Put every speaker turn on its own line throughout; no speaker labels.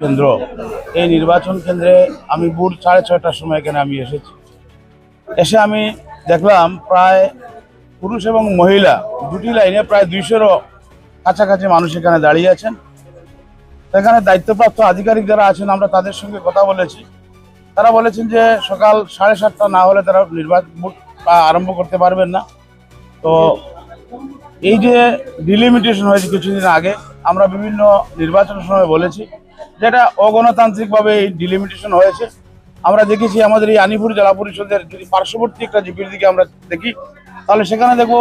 কেন্দ্র। এই নির্বাচন কেন্দ্রে আমি ভোর সাড়ে ছয়টার সময় এখানে আমি এসেছি। এসে আমি দেখলাম প্রায় পুরুষ এবং মহিলা দুটি লাইনে প্রায় দুইশোরও কাছাকাছি মানুষ এখানে দাঁড়িয়ে আছেন। সেখানে দায়িত্বপ্রাপ্ত আধিকারিক যারা আছেন, আমরা তাদের সঙ্গে কথা বলেছি। তারা বলেছেন যে সকাল সাড়ে সাতটা না হলে তারা নির্বাচন আরম্ভ করতে পারবেন না। তো এই যে ডিলিমিটেশন হয়েছে কিছুদিন আগে, আমরা বিভিন্ন নির্বাচনের সময় বলেছি যেটা অগণতান্ত্রিকভাবে এই ডিলিমিটেশন হয়েছে। আমরা দেখেছি আমাদের এই আনিপুর জেলা পরিষদের যদি পার্শ্ববর্তী একটা জিপির দিকে আমরা দেখি, তাহলে সেখানে দেখব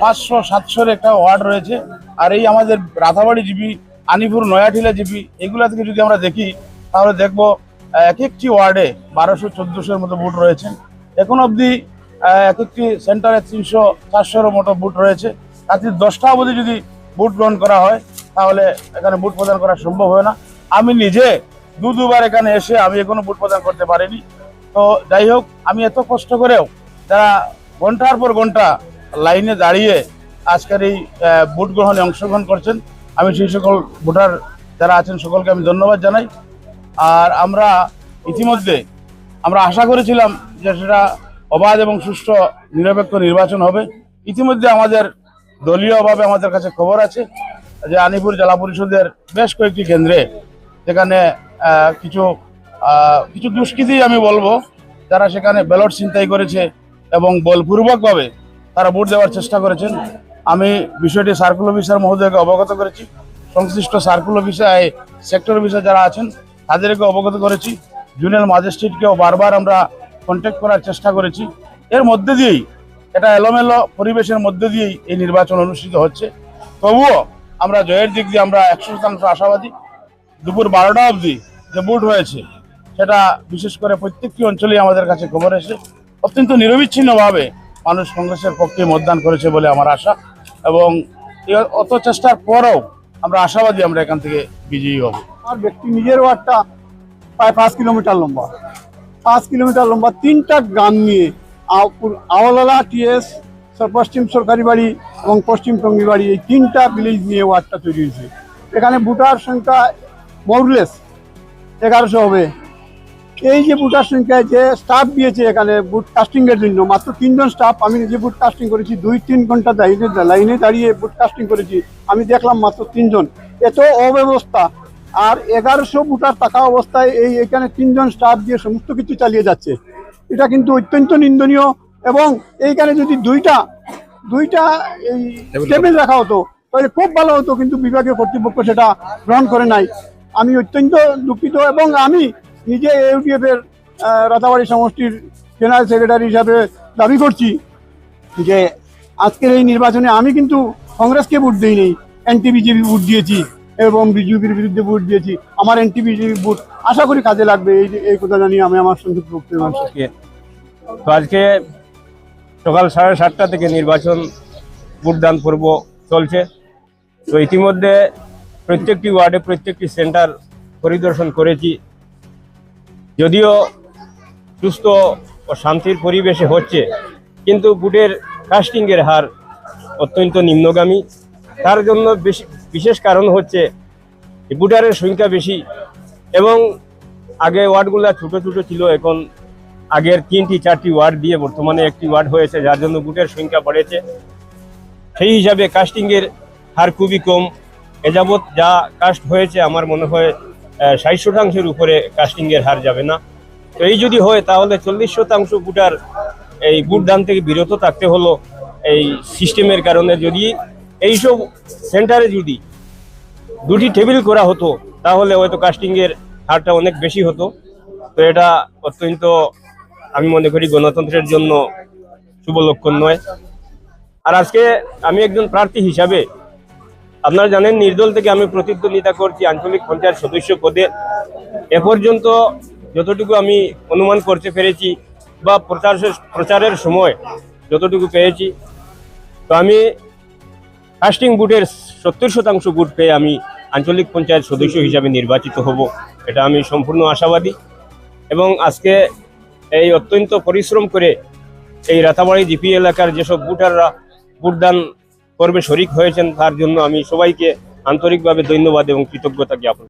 পাঁচশো, সাতশোর একটা ওয়ার্ড রয়েছে। আর এই আমাদের রাধাবাড়ি জিপি, আনিপুর নয়াটিলা জিপি, এগুলা থেকে যদি আমরা দেখি, তাহলে দেখব এক একটি ওয়ার্ডে বারোশো, চোদ্দোশোর মতো বুট রয়েছে। এখন অবধি এক একটি সেন্টারে তিনশো চারশোর মতো বুট রয়েছে। রাত্রি দশটা অবধি যদি বুট গ্রহণ করা হয়, তাহলে এখানে বুট প্রদান করা সম্ভব হয় না। আমি নিজে দু দুবার এখানে এসে আমি এখনও বুট প্রদান করতে পারিনি। তো যাই হোক, আমি এত কষ্ট করেও যারা ঘণ্টার পর ঘণ্টা লাইনে দাঁড়িয়ে আজকের এই ভোট গ্রহণে অংশগ্রহণ করছেন, আমি সেই সকল ভোটার যারা আছেন সকলকে আমি ধন্যবাদ জানাই। আর আমরা ইতিমধ্যে, আমরা আশা করেছিলাম যে সেটা অবাধ এবং সুষ্ঠু নিরপেক্ষ নির্বাচন হবে। ইতিমধ্যে আমাদের দলীয়ভাবে আমাদের কাছে খবর আছে যে আনিপুর জেলা পরিষদের বেশ কয়েকটি কেন্দ্রে যেখানে কিছু কিছু দুষ্কৃতী আমি বলব, যারা সেখানে ব্যালট ছিনতাই করেছে এবং বলপূর্বকভাবে তারা ভোট দেওয়ার চেষ্টা করেছেন। আমি বিষয়টি সার্কুল অফিসার মহোদয়কে অবগত করেছি। সংশ্লিষ্ট সার্কুল অফিসার সেক্টর অফিসার যারা আছেন, তাদেরকে অবগত করেছি। জুনিয়র ম্যাজিস্ট্রেটকেও বারবার আমরা কন্ট্যাক্ট করার চেষ্টা করেছি। এর মধ্যে দিয়েই এটা এলোমেলো পরিবেশের মধ্যে দিয়েই এই নির্বাচন অনুষ্ঠিত হচ্ছে। তবুও আমরা জয়ের দিক দিয়ে আমরা একশো শতাংশ আশাবাদী। দুপুর বারোটা অবধি যে বুট হয়েছে, সেটা বিশেষ করে প্রত্যেকটি অঞ্চলেই আমাদের কাছে খবর এসে অত্যন্ত নিরবিচ্ছিন্নভাবে মানুষ কংগ্রেসের পক্ষে মতদান করেছে বলে আমার আশা। এবং অত চেষ্টার পরেও আমরা আশাবাদী আমরা এখান থেকে বিজয়ী হব।
আমার ব্যক্তি নিজের ওয়ার্ডটা প্রায় পাঁচ কিলোমিটার লম্বা। পাঁচ কিলোমিটার লম্বা তিনটা গ্রাম নিয়ে আওয়ালালা, টিএস পশ্চিম সরকারি বাড়ি এবং পশ্চিম টঙ্গি বাড়ি এই তিনটা ভিলেজ নিয়ে ওয়ার্ডটা তৈরি হয়েছে। এখানে ভোটার সংখ্যা মরলেস এগারোশো হবে। এই যে ভোটার সংখ্যায় যে স্টাফ দিয়েছে এখানে বুট কাস্টিং এর জন্য, মাত্র তিনজন স্টাফ আমি নিজে বুট কাস্টিং করেছি, দুই তিন ঘণ্টা লাইনে লাইনে দাঁড়িয়ে বুট কাস্টিং করেছি, আমি দেখলাম মাত্র তিনজন। এত অব্যবস্থা। আর এগারোশো ভোটার থাকা অবস্থায় এই এখানে তিনজন স্টাফ দিয়ে সমস্ত কিছু চালিয়ে যাচ্ছে। এটা কিন্তু অত্যন্ত নিন্দনীয় এবং এইখানে যদি দুইটা দুইটা এই টেবিল রাখা হতো তাহলে খুব ভালো হতো কিন্তু বিভাগীয় কর্তৃপক্ষ সেটা গ্রহণ করে নাই। আমি অত্যন্ত দুঃখিত এবং আমি নিজে ইউডিএফ এর রাতাবাড়ি সমষ্টির জেনারেল সেক্রেটারি হিসাবে দাবি করছি যে আজকের এই নির্বাচনে আমি কিন্তু কংগ্রেসকে ভোট দিইনি এন এনটি বিজেপি ভোট দিয়েছি। এবং বিজেপির বিরুদ্ধে ভোট দিয়েছি, আমার এনটি বিজেপি ভোট আশা করি কাজে লাগবে, এই এই কথা জানিয়ে আমি আমার সংক্ষিপ্ত বক্তব্য
তো আজকে সকাল সাড়ে সাতটা থেকে নির্বাচন ভোটদান পর্ব চলছে। তো ইতিমধ্যে প্রত্যেকটি ওয়ার্ডে প্রত্যেকটি সেন্টার পরিদর্শন করেছি। যদিও সুস্থ ও শান্তির পরিবেশে হচ্ছে, কিন্তু বুটের কাস্টিংয়ের হার অত্যন্ত নিম্নগামী। তার জন্য বেশি, বিশেষ কারণ হচ্ছে এই বুটারের সংখ্যা বেশি। এবং আগে ওয়ার্ডগুলো ছোট ছোট ছিল, এখন আগের তিনটি, চারটি ওয়ার্ড দিয়ে বর্তমানে একটি ওয়ার্ড হয়েছে, যার জন্য বুটের সংখ্যা বাড়েছে। সেই হিসাবে কাস্টিংয়ের হার খুবই কম। এ যাবৎ যা কাস্ট হয়েছে, আমার মনে হয় ষাট শতাংশের উপরে কাস্টিংয়ের হার যাবে না। তো এই যদি হয়, তাহলে চল্লিশ শতাংশ বুটার এই বুট দান থেকে বিরত থাকতে হলো এই সিস্টেমের কারণে। যদি এইসব সেন্টারে যদি দুটি টেবিল করা হতো, তাহলে হয়তো কাস্টিংয়ের হারটা অনেক বেশি হতো। তো এটা অত্যন্ত, আমি মনে করি, গণতন্ত্রের জন্য শুভ লক্ষণ নয়। আর আজকে আমি একজন প্রার্থী হিসাবে, আপনারা জানেন, নির্দল থেকে আমি প্রতিদ্বন্দ্বিতা করছি আঞ্চলিক পঞ্চায়েত সদস্য পদে। এ পর্যন্ত যতটুকু আমি অনুমান করতে পেরেছি বা প্রচার প্রচারের সময় যতটুকু পেয়েছি, তো আমি কাস্টিং বুটের সত্তর শতাংশ বুট পেয়ে আমি আঞ্চলিক পঞ্চায়েত সদস্য হিসাবে নির্বাচিত হব, এটা আমি সম্পূর্ণ আশাবাদী। এবং আজকে এই অত্যন্ত পরিশ্রম করে এই রাতাবাড়ি জিপি এলাকার যেসব বুটাররা বুটদান পর্বে শরিক হয়েছেন, তার জন্য আমি সবাইকে আন্তরিকভাবে ধন্যবাদ এবং কৃতজ্ঞতা জ্ঞাপন